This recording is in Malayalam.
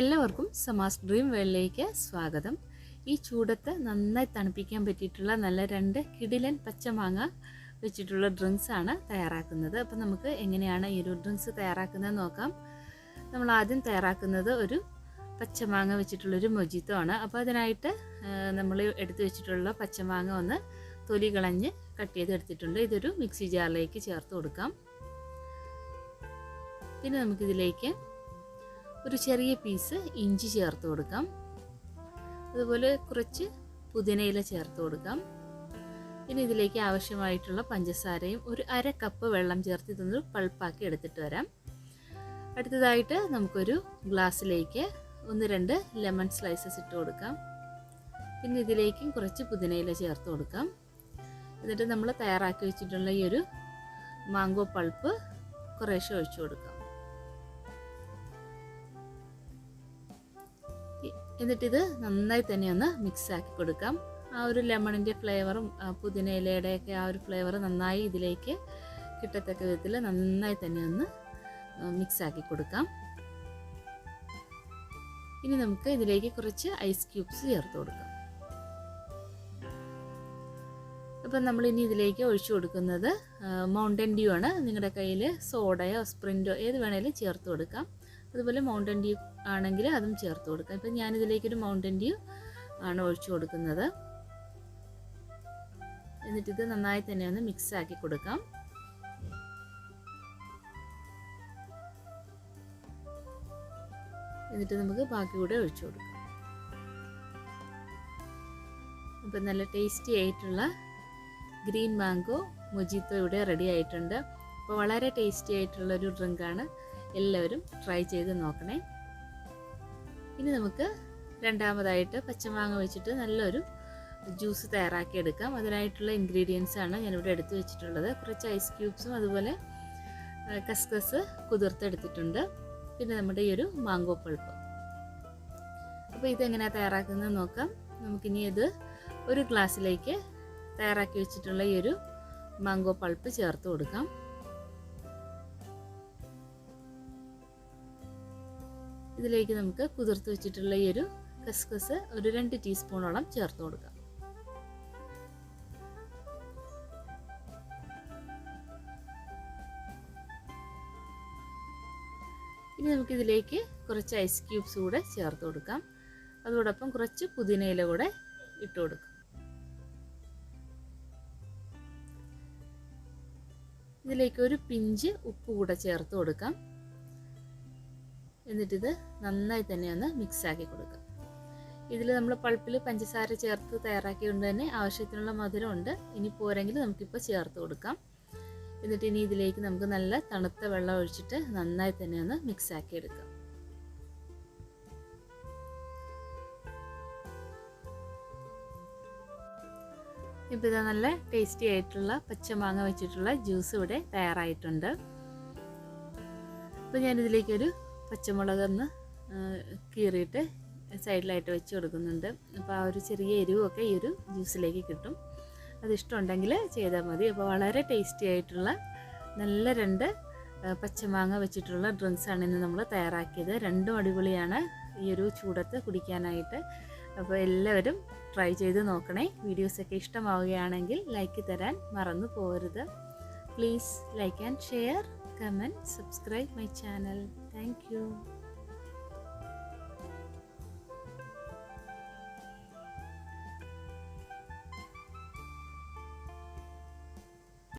എല്ലാവർക്കും സമാസ് ഡ്രീം വേൾഡിലേക്ക് സ്വാഗതം. ഈ ചൂടത്ത് നന്നായി തണുപ്പിക്കാൻ പറ്റിയിട്ടുള്ള നല്ല രണ്ട് കിടിലൻ പച്ചമാങ്ങ വെച്ചിട്ടുള്ള ഡ്രിങ്ക്സ് ആണ് തയ്യാറാക്കുന്നത്. അപ്പോൾ നമുക്ക് എങ്ങനെയാണ് ഈ ഒരു ഡ്രിങ്ക്സ് തയ്യാറാക്കുന്നത് നോക്കാം. നമ്മൾ ആദ്യം തയ്യാറാക്കുന്നത് ഒരു പച്ചമാങ്ങ വെച്ചിട്ടുള്ളൊരു മൊജിത്തോ ആണ് അപ്പോൾ അതിനായിട്ട് നമ്മൾ എടുത്തു വെച്ചിട്ടുള്ള പച്ചമാങ്ങ ഒന്ന് തൊലി കളഞ്ഞ് കട്ട് ചെയ്തെടുത്തിട്ടുണ്ട് ഇതൊരു മിക്സി ജാറിലേക്ക് ചേർത്ത് കൊടുക്കാം. പിന്നെ നമുക്കിതിലേക്ക് ഒരു ചെറിയ പീസ് ഇഞ്ചി ചേർത്ത് കൊടുക്കാം. അതുപോലെ കുറച്ച് പുതിനയില ചേർത്ത് കൊടുക്കാം. പിന്നെ ഇതിലേക്ക് ആവശ്യമായിട്ടുള്ള പഞ്ചസാരയും ഒരു അര കപ്പ് വെള്ളം ചേർത്ത് ഇതൊന്ന് പൾപ്പാക്കി എടുത്തിട്ട് വരാം. അടുത്തതായിട്ട് നമുക്കൊരു ഗ്ലാസ്സിലേക്ക് ഒന്ന് രണ്ട് ലെമൺ സ്ലൈസസ് ഇട്ട് കൊടുക്കാം. പിന്നെ ഇതിലേക്കും കുറച്ച് പുതിനയില ചേർത്ത് കൊടുക്കാം. എന്നിട്ട് നമ്മൾ തയ്യാറാക്കി വെച്ചിട്ടുള്ള ഈ ഒരു മാങ്കോ പൾപ്പ് കുറേശ്ശെ ഒഴിച്ചു കൊടുക്കാം. എന്നിട്ടിത് നന്നായി തന്നെ ഒന്ന് മിക്സ് ആക്കി കൊടുക്കാം. ആ ഒരു ലെമണിന്റെ ഫ്ലേവറും പുതിനയിലയുടെയൊക്കെ ആ ഒരു ഫ്ലേവർ നന്നായി ഇതിലേക്ക് കിട്ടത്തക്ക വിധത്തിൽ നന്നായി തന്നെ ഒന്ന് മിക്സ് ആക്കി കൊടുക്കാം. ഇനി നമുക്ക് ഇതിലേക്ക് കുറച്ച് ഐസ് ക്യൂബ്സ് ചേർത്ത് കൊടുക്കാം. അപ്പം നമ്മൾ ഇനി ഇതിലേക്ക് ഒഴിച്ചു കൊടുക്കുന്നത് മൗണ്ടൻ ഡ്യൂ ആണ്. നിങ്ങളുടെ കയ്യിൽ സോഡയോ സ്പ്രിന്റോ ഏത് വേണേലും ചേർത്ത് കൊടുക്കാം. അതുപോലെ മൗണ്ടൻ ഡ്യൂ ആണെങ്കിൽ അതും ചേർത്ത് കൊടുക്കാം. ഇപ്പം ഞാനിതിലേക്കൊരു മൗണ്ടൻ ഡ്യൂ ആണ് ഒഴിച്ചു കൊടുക്കുന്നത്. എന്നിട്ടിത് നന്നായി തന്നെ ഒന്ന് മിക്സ് ആക്കി കൊടുക്കാം. എന്നിട്ട് നമുക്ക് ബാക്കി കൂടെ ഒഴിച്ചു കൊടുക്കാം. അപ്പം നല്ല ടേസ്റ്റി ആയിട്ടുള്ള ഗ്രീൻ മാംഗോ മൊജിത്തോ ഇവിടെ റെഡി ആയിട്ടുണ്ട്. അപ്പോൾ വളരെ ടേസ്റ്റി ആയിട്ടുള്ള ഒരു ഡ്രിങ്കാണ് എല്ലാവരും ട്രൈ ചെയ്ത് നോക്കണേ. ഇനി നമുക്ക് രണ്ടാമതായിട്ട് പച്ചമാങ്ങ വെച്ചിട്ട് നല്ലൊരു ജ്യൂസ് തയ്യാറാക്കി എടുക്കാം. അതിനായിട്ടുള്ള ഇൻഗ്രീഡിയൻസ് ആണ് ഞാനിവിടെ എടുത്തു വെച്ചിട്ടുള്ളത്. കുറച്ച് ഐസ് ക്യൂബ്സും അതുപോലെ കസ്കസ് കുതിർത്തെടുത്തിട്ടുണ്ട്. പിന്നെ നമ്മുടെ ഈ ഒരു മാങ്കോ പൾപ്പ് അപ്പോൾ ഇതെങ്ങനെയാണ് തയ്യാറാക്കുന്നത് നോക്കാം. നമുക്കിനി ഇത് ഒരു ഗ്ലാസ്സിലേക്ക് തയ്യാറാക്കി വെച്ചിട്ടുള്ള ഈ ഒരു മാങ്കോ പൾപ്പ് ചേർത്ത് കൊടുക്കാം. ഇതിലേക്ക് നമുക്ക് കുതിർത്ത് വെച്ചിട്ടുള്ള ഈ ഒരു കസ്കസ് ഒരു രണ്ട് ടീസ്പൂണോളം ചേർത്ത് കൊടുക്കാം. ഇനി നമുക്കിതിലേക്ക് കുറച്ച് ഐസ് ക്യൂബ്സ് കൂടെ ചേർത്ത് കൊടുക്കാം. അതോടൊപ്പം കുറച്ച് പുതിനയില കൂടെ ഇട്ട് കൊടുക്കാം. ഇതിലേക്ക് ഒരു പിഞ്ച് ഉപ്പ് കൂടെ ചേർത്ത് കൊടുക്കാം. എന്നിട്ടിത് നന്നായി തന്നെ ഒന്ന് മിക്സാക്കി കൊടുക്കുക. കൊടുക്കാം ഇതിൽ നമ്മൾ പൾപ്പിൽ പഞ്ചസാര ചേർത്ത് തയ്യാറാക്കിയതുകൊണ്ട് തന്നെ ആവശ്യത്തിനുള്ള മധുരമുണ്ട്. ഇനി പോരെങ്കിൽ നമുക്കിപ്പോൾ ചേർത്ത് കൊടുക്കാം. എന്നിട്ട് ഇനി ഇതിലേക്ക് നമുക്ക് നല്ല തണുത്ത വെള്ളം ഒഴിച്ചിട്ട് നന്നായി തന്നെ ഒന്ന് മിക്സാക്കി എടുക്കാം. ഇപ്പോൾ ഇതാ നല്ല ടേസ്റ്റി ആയിട്ടുള്ള പച്ചമാങ്ങ വെച്ചിട്ടുള്ള ജ്യൂസ് ഇവിടെ തയ്യാറായിട്ടുണ്ട്. അപ്പോൾ ഞാനിതിലേക്കൊരു പച്ചമുളക് ഒന്ന് കീറിയിട്ട് സൈഡിലായിട്ട് വെച്ച് കൊടുക്കുന്നുണ്ട്. അപ്പോൾ ആ ഒരു ചെറിയ എരിവൊക്കെ ഈ ഒരു ജ്യൂസിലേക്ക് കിട്ടും. അതിഷ്ടമുണ്ടെങ്കിൽ ചെയ്താൽ മതി. അപ്പോൾ വളരെ ടേസ്റ്റി ആയിട്ടുള്ള നല്ല രണ്ട് പച്ചമാങ്ങ വെച്ചിട്ടുള്ള ഡ്രിങ്ക്സാണ് ഇന്ന് നമ്മൾ തയ്യാറാക്കിയത്. രണ്ടും അടിപൊളിയാണ് ഈ ഒരു ചൂടത്ത് കുടിക്കാനായിട്ട്. അപ്പോൾ എല്ലാവരും ട്രൈ ചെയ്ത് നോക്കണേ. വീഡിയോസൊക്കെ ഇഷ്ടമാവുകയാണെങ്കിൽ ലൈക്ക് തരാൻ മറന്നു പോകരുത്. Please like and share comment subscribe my channel Thank you.